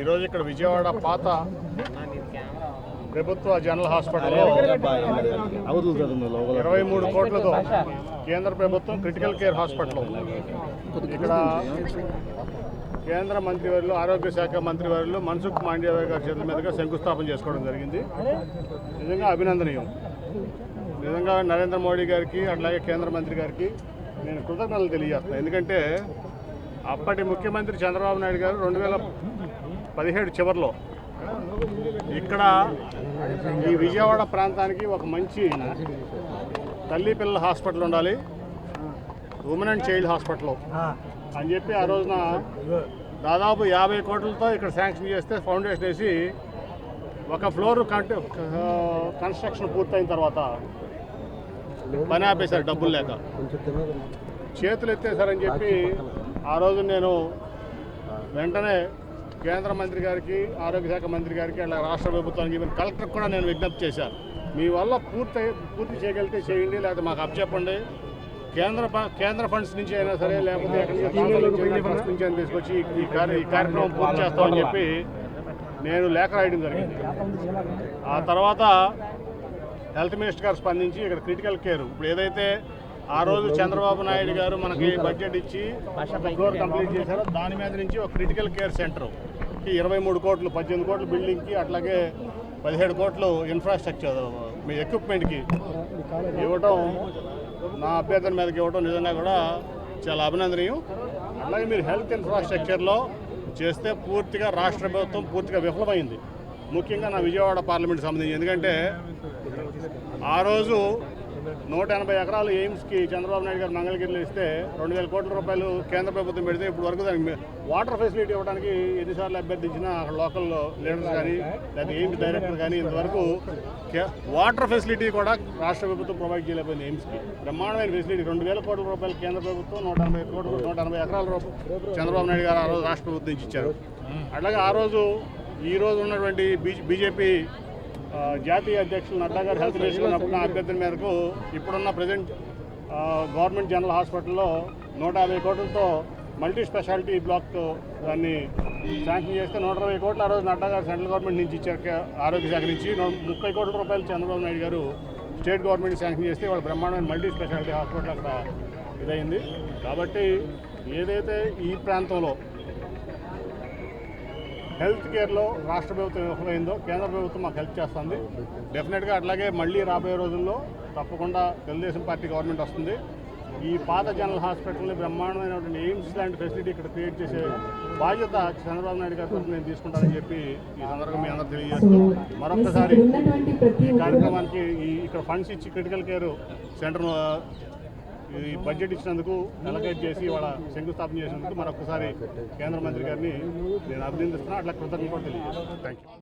ఈరోజు ఇక్కడ విజయవాడ పాత ప్రభుత్వ జనరల్ హాస్పిటల్లో ఇరవై మూడు కోట్లతో కేంద్ర ప్రభుత్వం క్రిటికల్ కేర్ హాస్పిటల్. ఇక్కడ కేంద్ర మంత్రివర్యులు ఆరోగ్య శాఖ మంత్రివర్యులు మన్సుఖ్ మాండవ్య గారి చేతుల మీదుగా శంకుస్థాపన చేసుకోవడం జరిగింది. నిజంగా అభినందనీయం. నిజంగా నరేంద్ర మోడీ గారికి అట్లాగే కేంద్ర మంత్రి గారికి నేను కృతజ్ఞతలు తెలియజేస్తాను ఎందుకంటే అప్పటి ముఖ్యమంత్రి చంద్రబాబు నాయుడు గారు రెండు వేల పదిహేడు చివరిలో ఇక్కడ ఈ విజయవాడ ప్రాంతానికి ఒక మంచి తల్లి పిల్లల హాస్పిటల్ ఉండాలి. ఉమెన్ అండ్ చైల్డ్ హాస్పిటల్ అని చెప్పి ఆ రోజున దాదాపు యాభై కోట్లతో ఇక్కడ శాంక్షన్ చేస్తే ఫౌండేషన్ వేసి ఒక ఫ్లోర్ కంట- కన్స్ట్రక్షన్ పూర్తయిన తర్వాత పని ఆపేశారు డబ్బులు లేక. చేతులు ఎత్తేసారని చెప్పి ఆ రోజు నేను వెంటనే కేంద్ర మంత్రి గారికి ఆరోగ్య శాఖ మంత్రి గారికి అలా రాష్ట్ర ప్రభుత్వానికి ఈవెన్ కలెక్టర్ కూడా నేను విజ్ఞప్తి చేశాను. మీ వల్ల పూర్తి పూర్తి చేయగలిగితే చేయండి లేకపోతే మాకు అప్పచెప్పండి. కేంద్ర ప- కేంద్ర ఫండ్స్ నుంచి అయినా సరే లేకపోతే ఫండ్స్ నుంచి అయినా తీసుకొచ్చి ఈ- కార్య- ఈ కార్యక్రమం పూర్తి చేస్తామని చెప్పి నేను లేఖ రాయడం జరిగింది. ఆ తర్వాత హెల్త్ మినిస్టర్ గారు స్పందించి ఇక్కడ క్రిటికల్ కేర్ ఇప్పుడు ఏదైతే ఆ రోజు చంద్రబాబు నాయుడు గారు మనకి బడ్జెట్ ఇచ్చి ఫ్లోర్ కంప్లీట్ చేశారు. దాని మీద నుంచి ఒక క్రిటికల్ కేర్ సెంటర్ ఇరవై మూడు కోట్లు పద్దెనిమిది కోట్లు బిల్డింగ్కి అట్లాగే పదిహేడు కోట్లు ఇన్ఫ్రాస్ట్రక్చర్ మీ ఎక్విప్మెంట్కి ఇవ్వటం నా అభ్యర్థన మీదకి ఇవ్వటం నిజంగా కూడా చాలా అభినందనీయం. అలాగే మీరు హెల్త్ ఇన్ఫ్రాస్ట్రక్చర్లో చేస్తే పూర్తిగా రాష్ట్ర ప్రభుత్వం పూర్తిగా విఫలమైంది. ముఖ్యంగా నా విజయవాడ పార్లమెంట్ సంబంధించి. ఎందుకంటే ఆ రోజు నూట ఎనభై ఎకరాలు ఎయిమ్స్కి చంద్రబాబు నాయుడు గారు మంగళగిరిలో ఇస్తే రెండు వేల కోట్ల రూపాయలు కేంద్ర ప్రభుత్వం పెడితే ఇప్పుడు వరకు దానికి వాటర్ ఫెసిలిటీ ఇవ్వడానికి ఎన్నిసార్లు అభ్యర్థించినా అక్కడ లోకల్ లీడర్స్ కానీ లేదా ఎయిమ్స్ డైరెక్టర్ కానీ ఇంతవరకు వాటర్ ఫెసిలిటీ కూడా రాష్ట్ర ప్రభుత్వం ప్రొవైడ్ చేయలేకపోయింది ఎయిమ్స్కి. బ్రహ్మాండమైన ఫెసిలిటీ. రెండు వేల కోట్ల రూపాయలు కేంద్ర ప్రభుత్వం నూట ఎనభై కోట్ల నూట ఎనభై ఎకరాల రూపాయలు చంద్రబాబు నాయుడు గారు ఆ రోజు రాష్ట్ర ప్రభుత్వం నుంచి ఇచ్చారు. అట్లాగే ఆ రోజు ఈ రోజు ఉన్నటువంటి బీజేపీ జాతీయ అధ్యక్షులు నడ్డా గారు హెల్త్ మినిస్టర్ ఉన్నప్పుడు నా అభ్యర్థన మేరకు ఇప్పుడున్న ప్రజెంట్ గవర్నమెంట్ జనరల్ హాస్పిటల్లో నూట యాభై కోట్లతో మల్టీ స్పెషాలిటీ బ్లాక్ దాన్ని శాంక్షన్ చేస్తే నూట ఇరవై కోట్లు ఆ రోజు నడ్డా గారు సెంట్రల్ గవర్నమెంట్ నుంచి ఇచ్చారు ఆరోగ్య శాఖ నుంచి. ముప్పై కోట్ల రూపాయలు చంద్రబాబు నాయుడు గారు స్టేట్ గవర్నమెంట్ శాంక్షన్ చేస్తే వాళ్ళు బ్రహ్మాండమైన మల్టీ స్పెషాలిటీ హాస్పిటల్ అక్కడ ఇదైంది. కాబట్టి ఏదైతే ఈ ప్రాంతంలో హెల్త్ కేర్లో రాష్ట్ర ప్రభుత్వం విఫలమైందో కేంద్ర ప్రభుత్వం మాకు హెల్ప్ చేస్తుంది. డెఫినెట్గా అట్లాగే మళ్ళీ రాబోయే రోజుల్లో తప్పకుండా తెలుగుదేశం పార్టీ గవర్నమెంట్ వస్తుంది. ఈ పాత జనరల్ హాస్పిటల్ని బ్రహ్మాండమైనటువంటి ఎయిమ్స్ లాంటి ఫెసిలిటీ ఇక్కడ క్రియేట్ చేసే బాధ్యత చంద్రబాబు నాయుడు గారి తరఫున నేను తీసుకుంటానని చెప్పి ఈ సందర్భంగా మీ అందరూ తెలియజేస్తూ మరొకసారి ఈ కార్యక్రమానికి ఈ ఇక్కడ ఫండ్స్ ఇచ్చి క్రిటికల్ కేర్ సెంటర్ ఈ బడ్జెట్ ఇచ్చినందుకు అలకేట్ చేసి వాళ్ళ శంకుస్థాపన చేసినందుకు మరొకసారి కేంద్ర మంత్రి గారిని నేను అభినందిస్తున్నాను అట్లా కృతజ్ఞత తెలియజేస్తాను థ్యాంక్ యూ